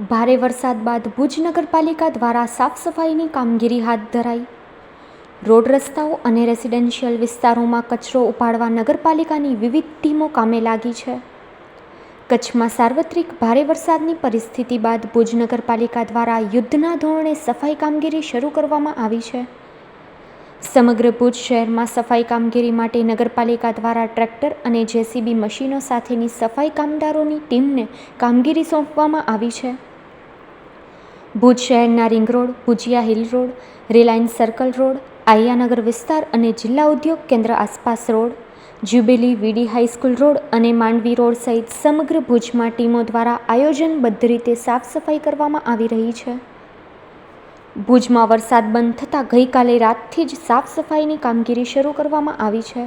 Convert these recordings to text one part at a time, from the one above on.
ભારે વરસાદ બાદ ભુજ નગરપાલિકા દ્વારા સાફ સફાઈની કામગીરી હાથ ધરાઈ. રોડ રસ્તાઓ અને રેસિડેન્શિયલ વિસ્તારોમાં કચરો ઉપાડવા નગરપાલિકાની વિવિધ ટીમો કામે લાગી છે. કચ્છમાં સાર્વત્રિક ભારે વરસાદની પરિસ્થિતિ બાદ ભુજ નગરપાલિકા દ્વારા યુદ્ધના ધોરણે સફાઈ કામગીરી શરૂ કરવામાં આવી છે. સમગ્ર ભુજ શહેરમાં સફાઈ કામગીરી માટે નગરપાલિકા દ્વારા ટ્રેક્ટર અને જેસીબી મશીનો સાથેની સફાઈ કામદારોની ટીમને કામગીરી સોંપવામાં આવી છે. ભુજ શહેરના ring road, Bhujiya hill road, Reliance circle road Ayanagar વિસ્તાર અને જિલ્લા ઉદ્યોગ કેન્દ્ર આસપાસ road, jubilee VD high school road અને માંડવી રોડ સહિત સમગ્ર ભુજમાં ટીમો દ્વારા આયોજનબદ્ધ રીતે સાફ સફાઈ કરવામાં આવી રહી છે. ભુજમાં વરસાદ બંધ થતાં ગઈકાલે રાતથી જ સાફ સફાઈની કામગીરી શરૂ કરવામાં આવી છે.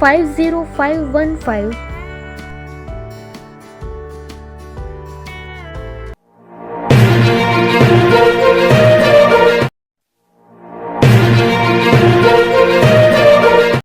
five zero five one five